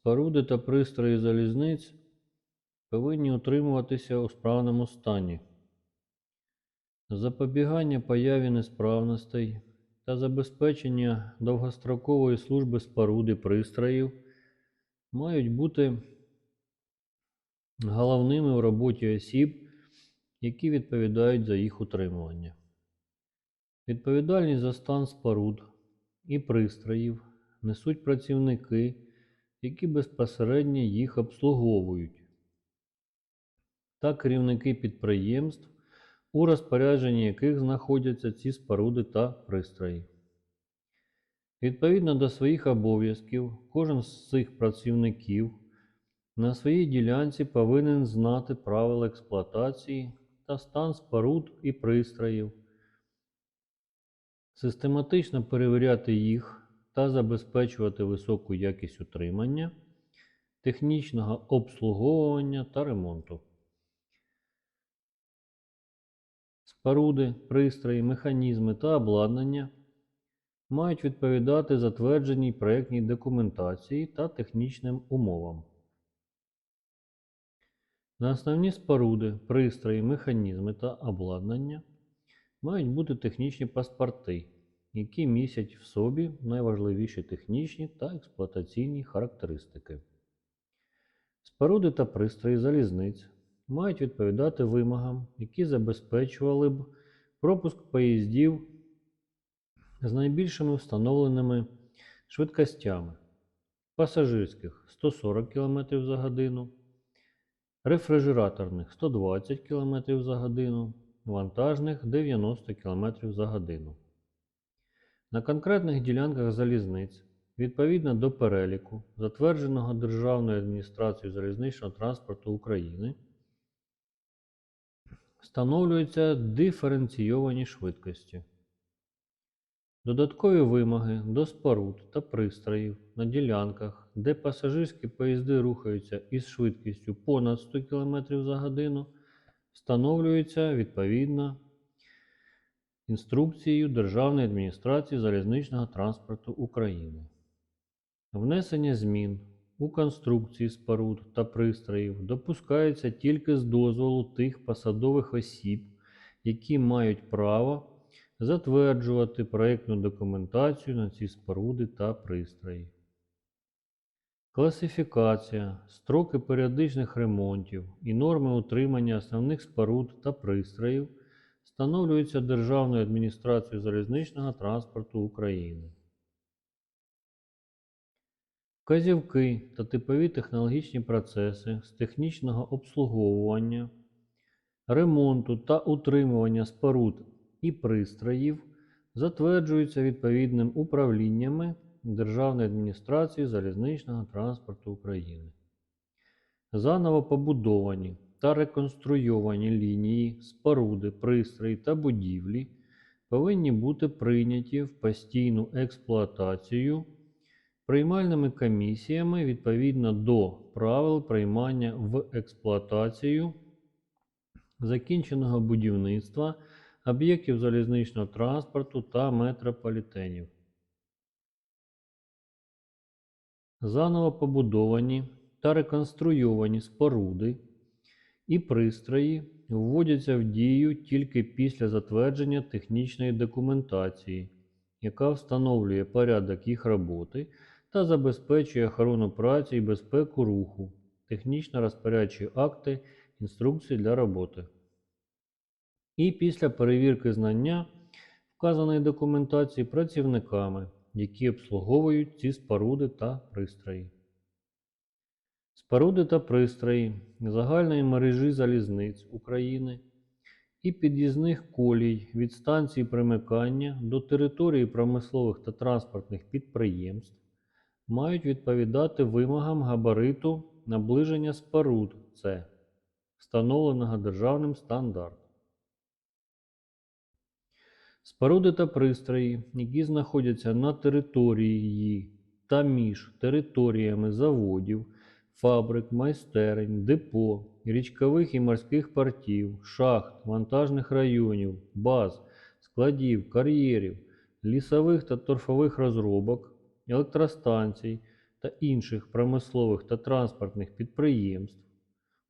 Споруди та пристрої залізниць повинні утримуватися у справному стані. Запобігання появі несправностей та забезпечення довгострокової служби споруди пристроїв мають бути головними в роботі осіб, які відповідають за їх утримування. Відповідальність за стан споруд і пристроїв несуть працівники, які безпосередньо їх обслуговують, та керівники підприємств, у розпорядженні яких знаходяться ці споруди та пристрої. Відповідно до своїх обов'язків, кожен з цих працівників на своїй ділянці повинен знати правила експлуатації та стан споруд і пристроїв, систематично перевіряти їх та забезпечувати високу якість утримання, технічного обслуговування та ремонту. Споруди, пристрої, механізми та обладнання мають відповідати затвердженій проєктній документації та технічним умовам. На основні споруди, пристрої, механізми та обладнання мають бути технічні паспорти, які містять в собі найважливіші технічні та експлуатаційні характеристики. Споруди та пристрої залізниць мають відповідати вимогам, які забезпечували б пропуск поїздів з найбільшими встановленими швидкостями пасажирських 140 км за годину, рефрижераторних 120 км за годину, вантажних 90 км за годину. На конкретних ділянках залізниць відповідно до переліку, затвердженого Державною адміністрацією залізничного транспорту України, встановлюються диференційовані швидкості. Додаткові вимоги до споруд та пристроїв на ділянках, де пасажирські поїзди рухаються із швидкістю понад 100 км за годину, встановлюються відповідно інструкцією Державної адміністрації залізничного транспорту України. Внесення змін у конструкції споруд та пристроїв допускається тільки з дозволу тих посадових осіб, які мають право затверджувати проєктну документацію на ці споруди та пристрої. Класифікація, строки періодичних ремонтів і норми утримання основних споруд та пристроїв встановлюються Державною адміністрацією залізничного транспорту України. Вказівки та типові технологічні процеси з технічного обслуговування, ремонту та утримування споруд і пристроїв затверджуються відповідним управліннями Державної адміністрації залізничного транспорту України. Заново побудовані та реконструйовані лінії, споруди, пристрої та будівлі повинні бути прийняті в постійну експлуатацію приймальними комісіями відповідно до правил приймання в експлуатацію закінченого будівництва об'єктів залізничного транспорту та метрополітенів. Заново побудовані та реконструйовані споруди і пристрої вводяться в дію тільки після затвердження технічної документації, яка встановлює порядок їх роботи та забезпечує охорону праці і безпеку руху, технічно розпорядчі акти, інструкції для роботи. І після перевірки знання вказаної документації працівниками, які обслуговують ці споруди та пристрої. Споруди та пристрої загальної мережі залізниць України і під'їзних колій від станції примикання до території промислових та транспортних підприємств мають відповідати вимогам габариту наближення споруд С, встановленого державним стандартом. Споруди та пристрої, які знаходяться на території та між територіями заводів, фабрик, майстерень, депо, річкових і морських портів, шахт, вантажних районів, баз, складів, кар'єрів, лісових та торфових розробок, електростанцій та інших промислових та транспортних підприємств,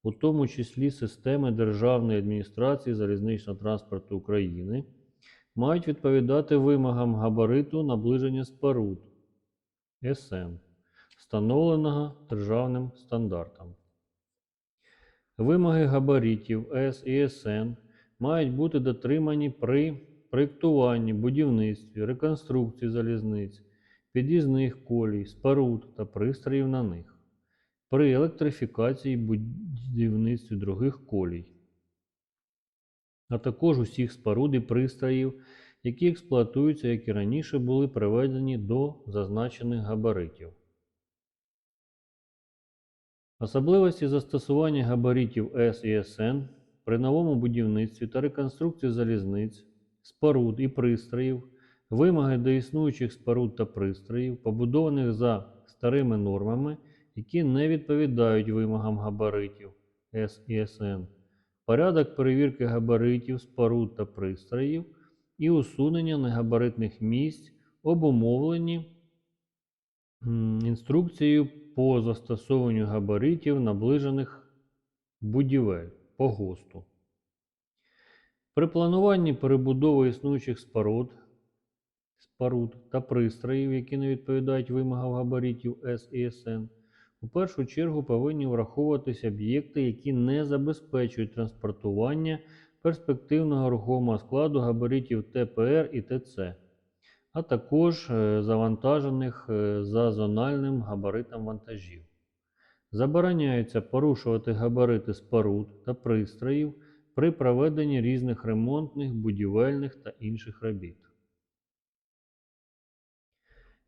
у тому числі системи Державної адміністрації залізничного транспорту України, мають відповідати вимогам габариту наближення споруд. СМ, встановленого державним стандартом. Вимоги габаритів С і СН мають бути дотримані при проєктуванні, будівництві, реконструкції залізниць, під'їзних колій, споруд та пристроїв на них, при електрифікації будівництві других колій, а також усіх споруд і пристроїв, які експлуатуються, як і раніше були приведені до зазначених габаритів. Особливості застосування габаритів С і СН при новому будівництві та реконструкції залізниць, споруд і пристроїв, вимоги до існуючих споруд та пристроїв, побудованих за старими нормами, які не відповідають вимогам габаритів С і СН, порядок перевірки габаритів, споруд та пристроїв і усунення негабаритних місць обумовлені м, інструкцією по застосовуванню габаритів наближених будівель по ГОСТу. При плануванні перебудови існуючих споруд, споруд та пристроїв, які не відповідають вимогам габаритів С і СН, у першу чергу повинні враховуватися об'єкти, які не забезпечують транспортування перспективного рухомого складу габаритів ТПР і ТЦ, а також е, завантажених е, за зональним габаритом вантажів. Забороняється порушувати габарити споруд та пристроїв при проведенні різних ремонтних, будівельних та інших робіт.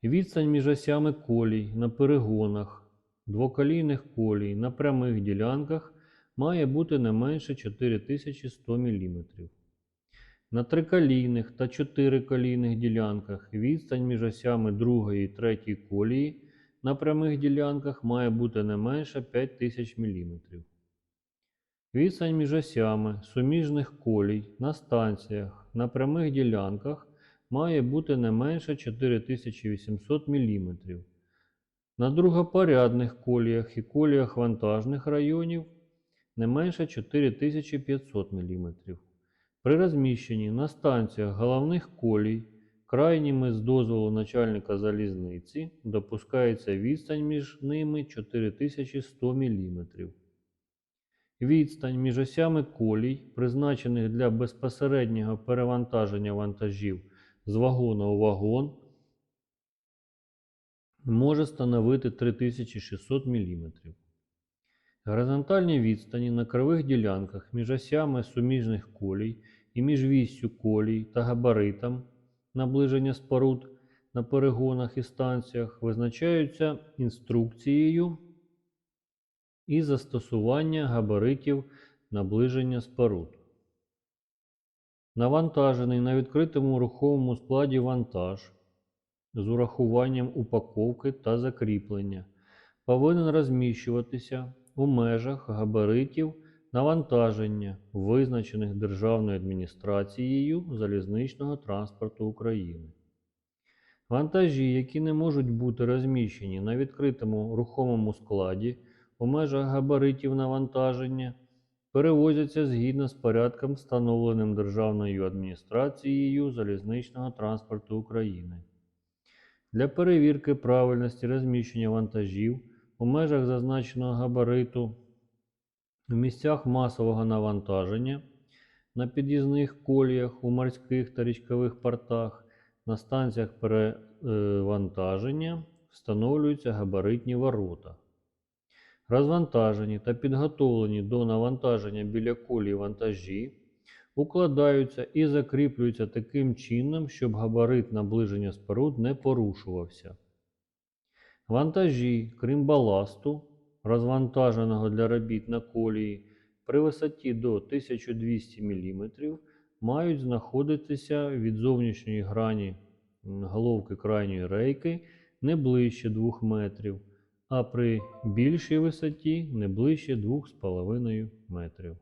Відстань між осями колій на перегонах, двоколійних колій на прямих ділянках має бути не менше 4100 мм. На триколійних та чотириколійних ділянках відстань між осями другої і третьої колії на прямих ділянках має бути не менше 5000 мм. Відстань між осями суміжних колій на станціях на прямих ділянках має бути не менше 4800 мм. На другопорядних коліях і коліях вантажних районів не менше 4500 мм. При розміщенні на станціях головних колій крайніми з дозволу начальника залізниці допускається відстань між ними 4100 мм. Відстань між осями колій, призначених для безпосереднього перевантаження вантажів з вагона у вагон, може становити 3600 мм. Горизонтальні відстані на кривих ділянках між осями суміжних колій і між віссю колій та габаритом наближення споруд на перегонах і станціях визначаються інструкцією і застосування габаритів наближення споруд. Навантажений на відкритому рухомому складі вантаж з урахуванням упаковки та закріплення повинен розміщуватися у межах габаритів навантаження, визначених Державною адміністрацією залізничного транспорту України. Вантажі, які не можуть бути розміщені на відкритому рухомому складі у межах габаритів навантаження, перевозяться згідно з порядком, встановленим Державною адміністрацією залізничного транспорту України. Для перевірки правильності розміщення вантажів у межах зазначеного габариту в місцях масового навантаження на під'їзних коліях у морських та річкових портах, на станціях перевантаження встановлюються габаритні ворота. Розвантажені та підготовлені до навантаження біля колії вантажі укладаються і закріплюються таким чином, щоб габарит наближення споруд не порушувався. Вантажі, крім баласту, розвантаженого для робіт на колії при висоті до 1200 мм, мають знаходитися від зовнішньої грані головки крайньої рейки не ближче 2 метрів, а при більшій висоті не ближче 2,5 метрів.